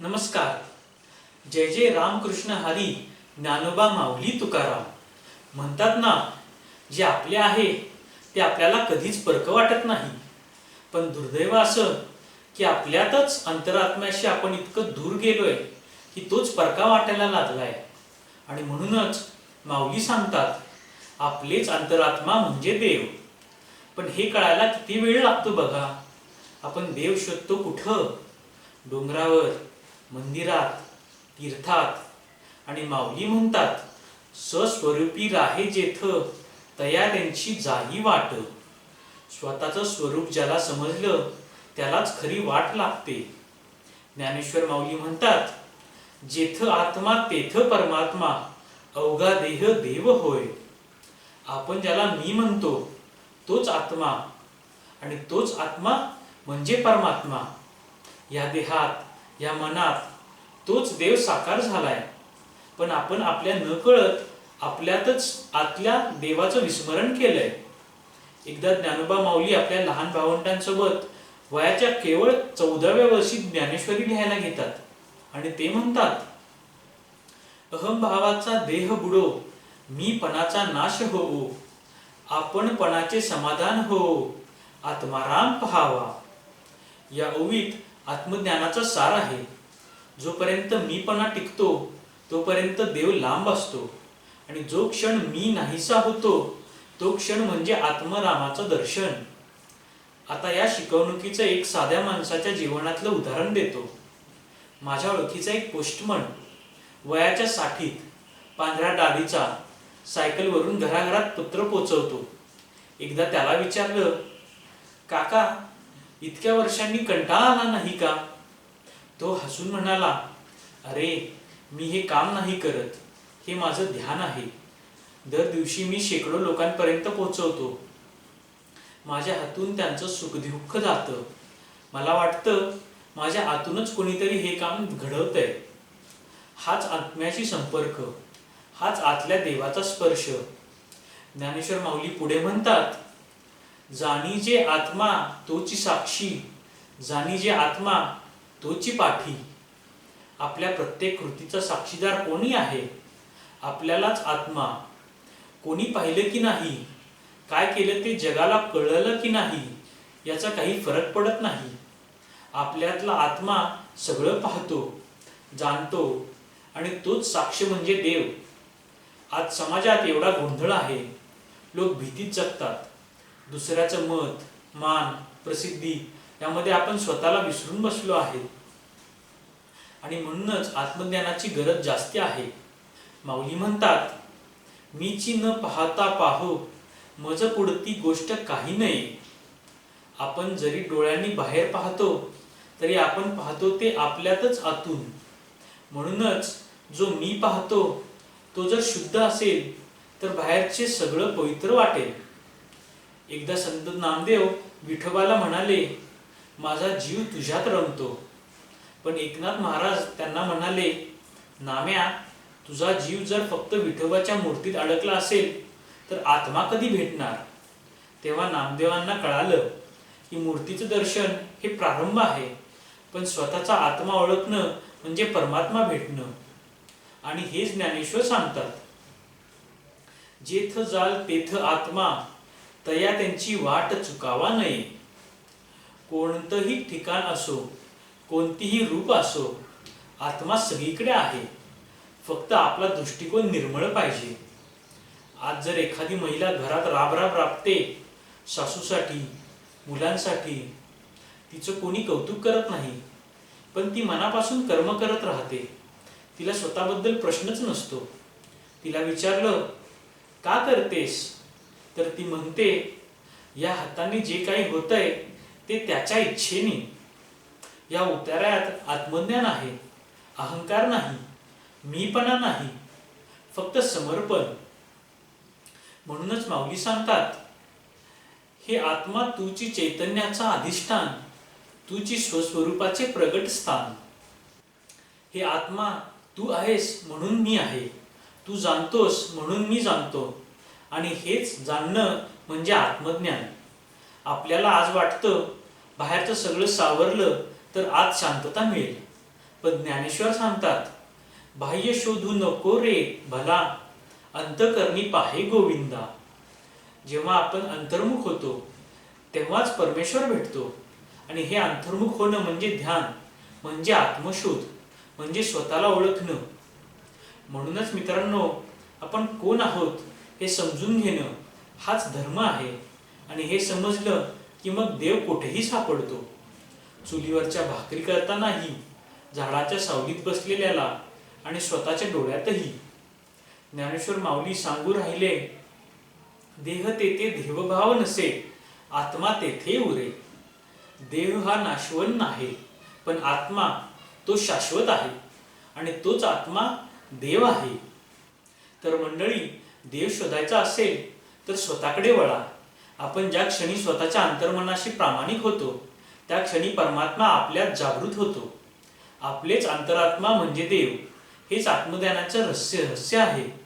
नमस्कार. जय जय रामकृष्ण हरी ज्ञानोबा माऊली तुकाराम. म्हणतात ना जे आपले आहे ते आपल्याला कधीच परक वाटत नाही. पण दुर्दैव असं की आपल्यातच अंतरात्म्याशी आपण इतकं दूर गेलोय की तोच परका वाटायला लागलाय. आणि म्हणूनच माऊली सांगतात आपलेच अंतरात्मा म्हणजे देव. पण हे कळायला किती वेळ लागतो बघा. आपण देव शोधतो कुठं? डोंगरावर मंदिरात तीर्थात आणि माऊली म्हणतात सस्वरूपी राहे जेथ तया त्यांची जाही वाट. स्वतःचं स्वरूप ज्याला समजलं त्यालाच खरी वाट लागते. ज्ञानेश्वर माऊली म्हणतात जेथ आत्मा तेथ परमात्मा अवघा देह देव होय. आपण ज्याला मी म्हणतो तोच आत्मा आणि तोच आत्मा म्हणजे परमात्मा. या देहात या मनात तोच देव साकार झालाय. पण आपण आपल्या नकळत आपल्यातच आतल्या देवाचं विस्मरण केलंय. एकदा ज्ञानोबा माऊली आपल्या लहान भावंडांसोबत वयाच्या केवळ चौदाव्या वर्षी ज्ञानेश्वरी लिहायला घेतात. आणि ते म्हणतात अहमभावाचा देह बुडो मी पणाचा नाश हो आपण पणाचे समाधान हो आत्माराम पहावा. या ओवीत आत्मज्ञानाचा सार आहे. जोपर्यंत मीपणा टिकतो तोपर्यंत देव लांब असतो. आणि जो क्षण मी नाहीसा होतो तो क्षण म्हणजे आत्मरामाचं दर्शन. आता या शिकवणुकीचं एक साध्या माणसाच्या जीवनातलं उदाहरण देतो. माझ्या ओळखीचा एक पोस्टमन वयाच्या साठीत पांढऱ्या डाळीचा सायकलवरून घराघरात पत्र पोचवतो. एकदा त्याला विचारलं काका इतक्या वर्षांनी कंटाळा आला नाही का? तो हसून म्हणाला अरे मी हे काम नाही करत. हे माझं ध्यान आहे. दर दिवशी मी शेकडो लोकांपर्यंत पोहोचवतो. माझ्या हातून त्यांचं सुखदुःख जातं. मला वाटतं माझ्या आतूनच कोणीतरी हे काम घडवतंय. हाच आत्म्याशी संपर्क. हाच आतल्या देवाचा स्पर्श. ज्ञानेश्वर माऊली पुढे म्हणतात जाणी जे आत्मा तोची साक्षी जाणी जे आत्मा तोची पाठी. आपल्या प्रत्येक कृतीचा साक्षीदार कोणी आहे? आपल्यालाच आत्मा. कोणी पाहिलं की नाही? काय केलं ते जगाला कळलं की नाही? याचा काही फरक पडत नाही. आपल्यातला आत्मा सगळं पाहतो जाणतो आणि तोच साक्ष म्हणजे देव. आज समाजात एवढा गोंधळ आहे. लोक भीतीत जगतात. दुसऱ्याचं मत मान प्रसिद्धी यामध्ये आपण स्वतःला विसरून बसलो आहे. आणि म्हणूनच आत्मज्ञानाची गरज जास्ती आहे. माऊली म्हणतात मीची न पाहता पाहो मज पुढती गोष्ट काही नाही. आपण जरी डोळ्यांनी बाहेर पाहतो तरी आपण पाहतो ते आपल्यातच आतून. म्हणूनच जो मी पाहतो तो जर शुद्ध असेल तर बाहेरचे सगळं पवित्र वाटेल. एकदा संत नामदेव विठोबाला म्हणाले माझा जीव तुझ्यात रमतो. पण एकनाथ महाराज त्यांना म्हणाले नाम्या तुझा जीव जर फक्त विठोबाच्या मूर्तीत अडकला असेल तर आत्मा कधी भेटणार? तेव्हा नामदेवांना कळालं की मूर्तीचं दर्शन हे प्रारंभ आहे पण स्वतःचा आत्मा ओळखणं म्हणजे परमात्मा भेटणं. आणि हेच ज्ञानेश्वर सांगतात जेथ जाल तेथ आत्मा तया त्यांची वाट चुकावा नये. कोणतंही ठिकाण असो कोणतीही रूप असो आत्मा सगळीकडे आहे. फक्त आपला दृष्टिकोन निर्मळ पाहिजे. आज जर एखादी महिला घरात राबराब राबते सासूसाठी मुलांसाठी तिचं कोणी कौतुक करत नाही पण ती मनापासून कर्म करत राहते. तिला स्वतःबद्दल प्रश्नच नसतो. तिला विचारलं का करतेस? तर ती म्हणते या हाताने जे काही होतंय ते त्याच्या इच्छेने. या उतार्यात आत्मज्ञान आहे अहंकार नाही मीपणा नाही फक्त समर्पण. म्हणूनच माऊली सांगतात हे आत्मा तुची चैतन्याचा अधिष्ठान तुची स्वस्वरूपाचे प्रगट स्थान. हे आत्मा तू आहेस म्हणून मी आहे तू जाणतोस म्हणून मी जाणतो. आणि हेच जाणणं म्हणजे आत्मज्ञान. आपल्याला आज वाटतं बाहेरचं सगळं सावरलं तर आज शांतता मिळेल. पण ज्ञानेश्वर सांगतात बाह्य शोधू नको रे भला अंतकरणी पाहे गोविंदा. जेव्हा आपण अंतर्मुख होतो तेव्हाच परमेश्वर भेटतो. आणि हे अंतर्मुख होणं म्हणजे ध्यान म्हणजे आत्मशोध म्हणजे स्वतःला ओळखणं. म्हणूनच मित्रांनो आपण कोण आहोत हे समजून घेणं हाच धर्म आहे. आणि हे समजलं की मग देव कुठेही सापडतो. चुलीवरच्या भाकरी करतानाही झाडाच्या सावलीत बसलेल्याला आणि स्वतःच्या डोळ्यातही. ज्ञानेश्वर माऊली सांगू राहिले देह तेथे देवभाव नसे आत्मा तेथे उरे. देह हा नाशवन नाही पण आत्मा तो शाश्वत आहे आणि तोच आत्मा देव आहे. तर मंडळी देव शोधायचा असेल तर स्वतःकडे वळा. आपण ज्या क्षणी स्वतःच्या अंतर्मनाशी प्रामाणिक होतो त्या क्षणी परमात्मा आपल्यात जागृत होतो. आपलेच अंतरात्मा म्हणजे देव. हेच आत्मज्ञानाचं रहस्य रहस्य आहे.